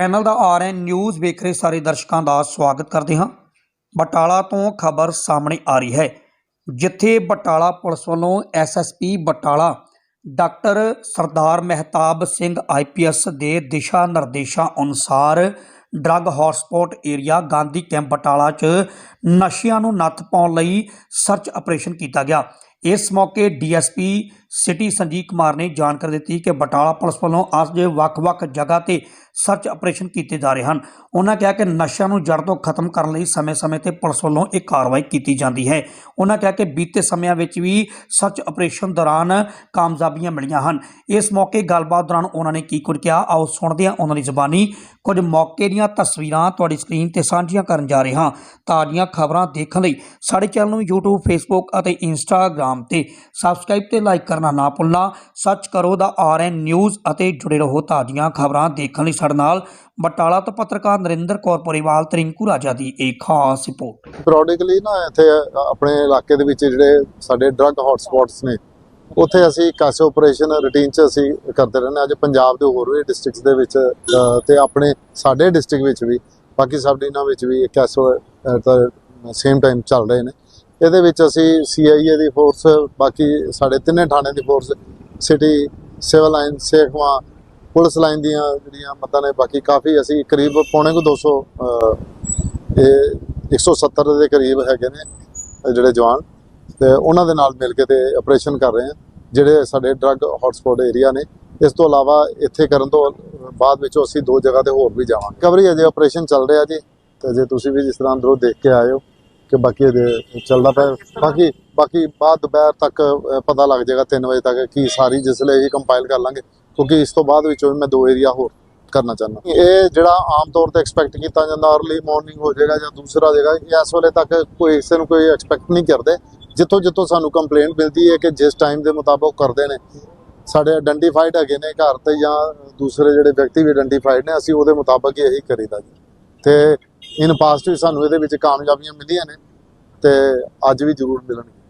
Channel ਦਾ RN news ਵੇਖ ਰਹੇ ਸਾਰੇ ਦਰਸ਼ਕਾਂ ਦਾ ਸਵਾਗਤ ਕਰਦੇ ਹਾਂ। ਬਟਾਲਾ ਤੋਂ ਖਬਰ ਸਾਹਮਣੇ ਆ ਰਹੀ ਹੈ। ਜਿੱਥੇ ਬਟਾਲਾ ਪੁਲਿਸ ਵੱਲੋਂ SSP Batala doctor Sardar Mehtab Singh IPS ਦੇ ਦਿਸ਼ਾ ਨਿਰਦੇਸ਼ਾਂ ਅਨੁਸਾਰ drug hotspot area Gandhi camp Batala 'ਚ ਨਸ਼ਿਆਂ ਨੂੰ ਨੱਥ ਪਾਉਣ ਲਈ ਸਰਚ ਆਪਰੇਸ਼ਨ ਕੀਤਾ ਗਿਆ। ਇਸ ਮੌਕੇ ਡੀਐਸਪੀ ਸਿਟੀ ਸੰਜੀਵ ਕੁਮਾਰ ਨੇ ਜਾਣਕਾਰੀ ਦਿੱਤੀ ਕਿ ਬਟਾਲਾ ਪੁਲਿਸ ਵੱਲੋਂ ਅੱਜ ਦੇ ਵੱਖ-ਵੱਖ ਜਗ੍ਹਾ ਤੇ ਸਰਚ ਆਪਰੇਸ਼ਨ ਕੀਤੇ ਜਾ ਰਹੇ ਹਨ। ਉਹਨਾਂ ਕਿਹਾ ਕਿ ਨਸ਼ਿਆਂ ਨੂੰ ਜੜ ਤੋਂ ਖਤਮ ਕਰਨ ਲਈ ਸਮੇਂ-ਸਮੇਂ ਤੇ ਪੁਲਿਸ ਵੱਲੋਂ ਇਹ ਕਾਰਵਾਈ ਕੀਤੀ ਜਾਂਦੀ ਹੈ। ਉਹਨਾਂ ਕਿਹਾ ਕਿ ਬੀਤੇ ਸਮਿਆਂ ਵਿੱਚ ਵੀ ਸਰਚ ਆਪਰੇਸ਼ਨ ਦੌਰਾਨ ਕਾਮਯਾਬੀਆਂ ਮਿਲੀਆਂ ਹਨ। ਇਸ ਮੌਕੇ ਗੱਲਬਾਤ ਦੌਰਾਨ ਉਹਨਾਂ ਨੇ ਕੀ ਕੁਝ ਕਿਹਾ, ਆਓ ਸੁਣਦੇ ਹਾਂ ਉਹਨਾਂ ਦੀ ਜ਼ੁਬਾਨੀ। ਕੁਝ ਮੌਕੇ ਦੀਆਂ ਤਸਵੀਰਾਂ ਤੁਹਾਡੀ ਸਕਰੀਨ ਤੇ ਸਾਂਝੀਆਂ ਕਰਨ ਜਾ ਰਹੇ ਹਾਂ। ਤਾਜ਼ੀਆਂ ਖਬਰਾਂ ਦੇਖਣ ਲਈ ਸਾਡੇ ਚੈਨਲ ਨੂੰ YouTube, Facebook ਅਤੇ Instagram ਤੇ ਸਬਸਕ੍ਰਾਈਬ ਤੇ ਲਾਈਕ ਕਰਨਾ ਨਾ ਭੁੱਲਣਾ। ਸਰਚ ਕਰੋ ਦਾ ਆਰਐਨ ਨਿਊਜ਼ ਅਤੇ ਜੁੜੇ ਰਹੋ ਤਾਜ਼ੀਆਂ ਖਬਰਾਂ ਦੇਖਣ ਲਈ ਸਾਡੇ ਨਾਲ ਬਟਾਲਾ ਤੋਂ ਪੱਤਰਕਾਰ ਨਰਿੰਦਰ ਕੌਰ ਪਰਿਵਾਲ, ਤਰਿੰਕੂ ਰਾਜਾ ਦੀ ਇੱਕ ਖਾਸ ਰਿਪੋਰਟ। ਪ੍ਰੋਡਿਕਲੀ ਨਾ ਇੱਥੇ ਆਪਣੇ ਇਲਾਕੇ ਦੇ ਵਿੱਚ ਜਿਹੜੇ ਸਾਡੇ ਡਰੱਗ ਹੌਟਸਪੌਟਸ ਨੇ, ਉੱਥੇ ਅਸੀਂ ਕਾਸੇ ਆਪਰੇਸ਼ਨ ਰੂਟੀਨ ਚ ਅਸੀਂ ਕਰਦੇ ਰਹਿੰਦੇ ਹਾਂ। ਅੱਜ ਪੰਜਾਬ ਦੇ ਹੋਰ ਵੀ ਡਿਸਟ੍ਰਿਕਟਸ ਦੇ ਵਿੱਚ ਤੇ ਆਪਣੇ ਸਾਡੇ ਡਿਸਟ੍ਰਿਕਟ ਵਿੱਚ ਵੀ, ਬਾਕੀ ਸਬ ਡਿਵੀਜ਼ਨਾਂ ਵਿੱਚ ਵੀ ਕੈਸੋ ਸੇਮ ਟਾਈਮ ਚੱਲ ਰਹੇ ਨੇ। ਇਹਦੇ ਵਿੱਚ ਅਸੀਂ ਸੀਆਈਏ ਦੀ ਫੋਰਸ ਬਾਕੀ ਸਾਡੇ ਤਿੰਨੇ ਥਾਣੇ ਦੀ force city civil line Sekhwan police line ਦੀਆਂ ਜਿਹੜੀਆਂ ਮਤਾਂ ਨੇ ਬਾਕੀ ਕਾਫੀ ਅਸੀਂ ਕਰੀਬ ਪੌਣੇ ਕੁ 200 ਅ, ਇਹ 170 ਦੇ ਕਰੀਬ ਹੈਗੇ ਨੇ ਜਿਹੜੇ ਜਵਾਨ। ਤੇ ਉਹਨਾਂ ਦੇ ਨਾਲ ਮਿਲ ਕੇ ਤੇ ਆਪਰੇਸ਼ਨ ਕਰ ਰਹੇ ਆ ਜਿਹੜੇ ਸਾਡੇ ਡਰੱਗ ਹੌਟਸਪੌਟ ਏਰੀਆ ਨੇ। ਇਸ ਤੋਂ ਇਲਾਵਾ ਇੱਥੇ ਕਰਨ ਤੋਂ ਬਾਅਦ ਵਿੱਚੋਂ ਅਸੀਂ ਦੋ ਜਗ੍ਹਾ ਤੇ ਹੋਰ ਵੀ ਜਾਵਾਂਗੇ। ਕਵਰੀ ਅਜੇ ਆਪਰੇਸ਼ਨ ਚੱਲ ਰਿਹਾ ਜੀ। ਤੇ ਜੇ ਤੁਸੀਂ ਵੀ ਜਿਸ ਤਰ੍ਹਾਂ ਅੰਦਰੋਂ ਦੇਖ ਕੇ ਆਏ ਹੋ ਕਿ ਬਾਕੀ ਅਜੇ ਚੱਲਦਾ ਪਿਆ। ਬਾਕੀ ਬਾਕੀ ਬਾਅਦ ਦੁਪਹਿਰ ਤੱਕ ਪਤਾ ਲੱਗ ਜਾਏਗਾ 3 ਵਜੇ ਤੱਕ ਕਿ ਸਾਰੀ ਜਿਸਲੇ ਇਹ ਕੰਪਾਈਲ ਕਰ ਲਾਂਗੇ। ਕਿਉਂਕਿ ਇਸ ਤੋਂ ਬਾਅਦ ਵਿੱਚੋਂ ਵੀ ਮੈਂ ਦੋ ਏਰੀਆ ਹੋਰ ਕਰਨਾ ਚਾਹੁੰਦਾ। ਇਹ ਜਿਹੜਾ ਆਮ ਤੌਰ ਤੇ ਐਕਸਪੈਕਟ ਕੀਤਾ ਜਾਂਦਾ अर्ਲੀ ਮਾਰਨਿੰਗ ਹੋ ਜਾਏਗਾ ਜਾਂ ਦੂਸਰਾ ਹੋ ਜਾਏਗਾ ਇਸ ਵੇਲੇ ਤੱਕ ਕੋਈ ਕਿਸੇ ਨੂੰ ਕੋਈ ਐਕਸਪੈਕਟ ਨਹੀਂ ਕਰਦੇ। ਜਿੱਥੋਂ ਜਿੱਥੋਂ ਸਾਨੂੰ ਕੰਪਲੇਂਟ ਮਿਲਦੀ ਹੈ ਕਿ ਜਿਸ ਟਾਈਮ ਦੇ ਮੁਤਾਬਕ ਕਰਦੇ ਨੇ। ਸਾਡੇ ਆਇਡੈਂਟੀਫਾਈਡ ਹੈਗੇ ਨੇ ਘਰ ਤੇ ਜਾਂ ਦੂਸਰੇ ਜਿਹੜੇ ਵਿਅਕਤੀ ਵੀ ਆਇਡੈਂਟੀਫਾਈਡ ਨੇ, ਅਸੀਂ ਉਹਦੇ ਮੁਤਾਬਕ ਹੀ ਇਹੀ ਕਰੀਦਾ ਜੀ। ਤੇ ਇਨ ਪਾਸਟ ਵੀ ਸਾਨੂੰ ਇਹਦੇ ਵਿੱਚ ਕਾਮਯਾਬੀਆਂ ਮਿਲੀਆਂ ਨੇ ਤੇ ਅੱਜ ਵੀ ਜ਼ਰੂਰ ਮਿਲਣਗੀਆਂ।